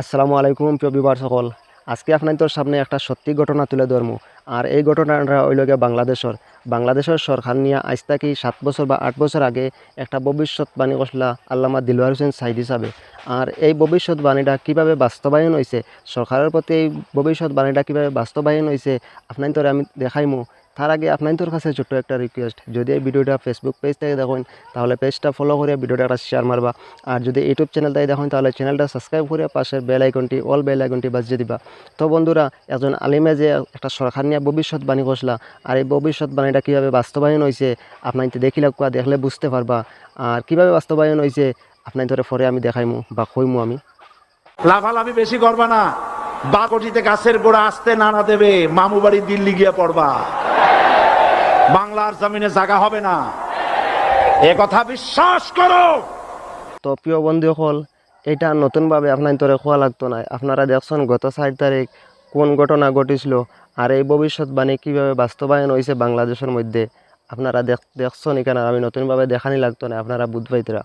আসসালামু আলাইকুম, প্রিয় বিবার সকল। আজকে আপনাদের সামনে একটা সত্যি ঘটনা তুলে ধরবো। আর এই ঘটনাটা হইল গিয়ে বাংলাদেশের। বাংলাদেশের সরকার নিয়ে আজ থেকে সাত বছর বা আট বছর আগে একটা ভবিষ্যৎবাণী করছিলা আল্লামা দিলওয়ার হোসেন সাইদ হিসাবে আর এই ভবিষ্যৎবাণীটা কীভাবে বাস্তবায়ন হয়েছে সরকারের প্রতি এই ভবিষ্যৎবাণীটা কীভাবে বাস্তবায়ন হয়েছে আপনাদের আমি দেখাইমু। তার আগে আপনাদের কাছে ছোট্ট একটা রিকোয়েস্ট যদি এই ভিডিওটা ফেসবুক পেজ থেকে দেখেন, তাহলে পেজটা ফলো করে ভিডিওটা একটা শেয়ার মারবা। আর যদি ইউটিউব চ্যানেল থেকে দেখেন, তাহলে চ্যানেলটা সাবস্ক্রাইব করে পাশের বেল আইকনটি অল বেল আইকনটি বাজিয়ে দিবা। তো বন্ধুরা একজন আলিমে যে একটা সরকার নিয়ে ভবিষ্যৎবাণী করছিলা, আর এই ভবিষ্যৎবাণীটা কীভাবে বাস্তবায়ন হয়েছে আপনার দেখিলে কোয়া, দেখলে বুঝতে পারবা। আর কীভাবে বাস্তবায়ন হয়েছে আপনার ধরে পরে আমি দেখাইমু বা কইমু আমি। লাফালাফি বেশি করবা না। বাকটিতে গাছের গোড়া আসতে নানা দেবে মামু বাড়ি দিল্লি গিয়ে পড়বা। বাংলার জমিনে জায়গা হবে না। এ কথা বিশ্বাস করো। তো প্রিয় বন্ধু হল এটা নতুনভাবে আপনার তোরে খোয়া লাগতো না আপনারা দেখছেন গত চার তারিখ কোন ঘটনা ঘটেছিল আর এই ভবিষ্যৎবাণী কীভাবে বাস্তবায়ন হয়েছে বাংলাদেশের মধ্যে। আপনারা দেখ দেখছেন এখানে আমি নতুনভাবে দেখানি লাগতো না আপনারা বুধ পাইতরা